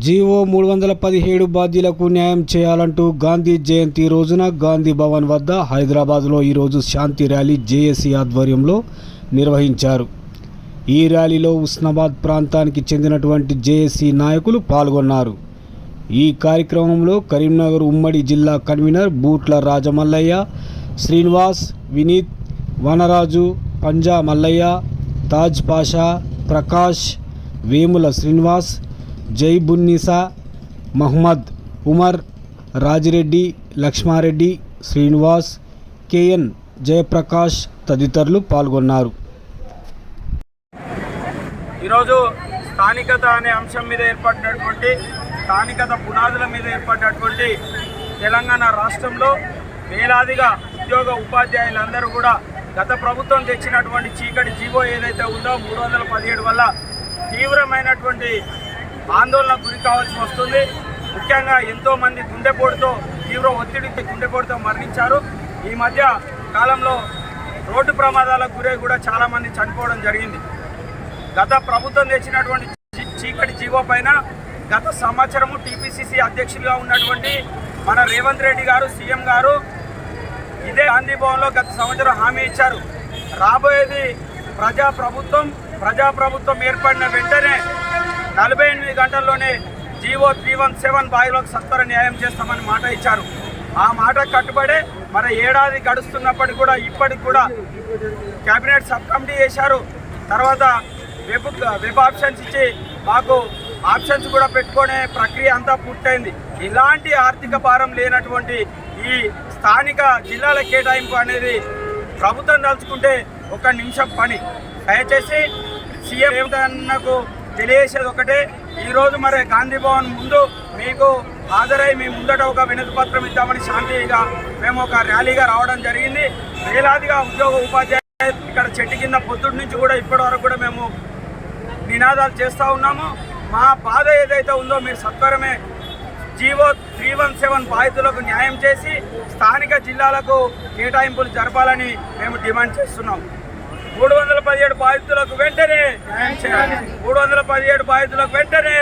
GO మూడు వందల పదిహేడు బాధ్యులకు న్యాయం చేయాలంటూ గాంధీ జయంతి రోజున గాంధీ భవన్ వద్ద హైదరాబాద్లో ఈరోజు శాంతి ర్యాలీ జేఏసీ ఆధ్వర్యంలో నిర్వహించారు. ఈ ర్యాలీలో ఉస్నాబాద్ ప్రాంతానికి చెందినటువంటి జేఏసీ నాయకులు పాల్గొన్నారు. ఈ కార్యక్రమంలో కరీంనగర్ ఉమ్మడి జిల్లా కన్వీనర్ బూట్ల రాజమల్లయ్య శ్రీనివాస్ వినీత్ వనరాజు పంజా మల్లయ్య తాజ్ పాషా ప్రకాష్ వేముల శ్రీనివాస్ జైబున్నీసా మహ్మద్ మహమ్మద్ ఉమర్ రాజిరెడ్డి లక్ష్మారెడ్డి శ్రీనివాస్ కేఎన్ జయప్రకాష్ తదితరులు పాల్గొన్నారు. ఈరోజు స్థానికత అనే అంశం మీద ఏర్పడినటువంటి స్థానికత పునాదుల మీద ఏర్పడినటువంటి తెలంగాణ రాష్ట్రంలో వేలాదిగా ఉద్యోగ ఉపాధ్యాయులందరూ కూడా గత ప్రభుత్వం తెచ్చినటువంటి చీకటి జీవో ఏదైతే ఉందో మూడు వందల పదిహేడు వల్ల తీవ్రమైనటువంటి ఆందోళనకు గురి కావాల్సి వస్తుంది. ముఖ్యంగా ఎంతోమంది గుండెపోటుతో తీవ్ర ఒత్తిడికి గుండెపోటుతో మరణించారు. ఈ మధ్య కాలంలో రోడ్డు ప్రమాదాలకు గురై కూడా చాలామంది చనిపోవడం జరిగింది. గత ప్రభుత్వం తెచ్చినటువంటి చీకటి జీవో పైన గత సంవత్సరము టీపీసీసీ అధ్యక్షులుగా ఉన్నటువంటి మన రేవంత్ రెడ్డి గారు సీఎం గారు ఇదే గాంధీ భవన్లో గత సంవత్సరం హామీ ఇచ్చారు. రాబోయేది ప్రజా ప్రభుత్వం ప్రజా ప్రభుత్వం ఏర్పడిన వెంటనే నలభై ఎనిమిది గంటల్లోనే జీవో త్రీ వన్ సెవెన్ బాయిలకు సత్వర న్యాయం చేస్తామని మాట ఇచ్చారు. ఆ మాట కట్టుబడే మన ఏడాది గడుస్తున్నప్పటికి కూడా ఇప్పటికి కూడా కేబినెట్ సబ్ కమిటీ చేశారు తర్వాత వెబ్ వెబ్ ఆప్షన్స్ ఇచ్చి మాకు ఆప్షన్స్ కూడా పెట్టుకునే ప్రక్రియ అంతా పూర్తయింది. ఇలాంటి ఆర్థిక భారం లేనటువంటి ఈ స్థానిక జిల్లాల కేటాయింపు అనేది ప్రభుత్వం తలుచుకుంటే ఒక నిమిషం పని. దయచేసి సీఎం రేవంత్ తెలియజేసేది ఒకటే. ఈరోజు మరి గాంధీ భవన్ ముందు మీకు హాజరై మీ ముందట ఒక వినతి పత్రం ఇద్దామని శాంతిగా మేము ఒక ర్యాలీగా రావడం జరిగింది. వేలాదిగా ఉద్యోగ ఉపాధ్యాయులు ఇక్కడ చెట్టు కింద పొద్దుటి నుంచి కూడా ఇప్పటి వరకు కూడా మేము నినాదాలు చేస్తూ ఉన్నాము. మా బాధ ఏదైతే ఉందో మీరు సత్వరమే జీవో త్రీ వన్ సెవెన్ బాధితులకు న్యాయం చేసి స్థానిక జిల్లాలకు కేటాయింపులు జరపాలని మేము డిమాండ్ చేస్తున్నాం. మూడు వందల పదిహేడు బాధితులకు వెంటనే న్యాయం చేయాలి. పదిహేడు బాధితులకు వెంటనే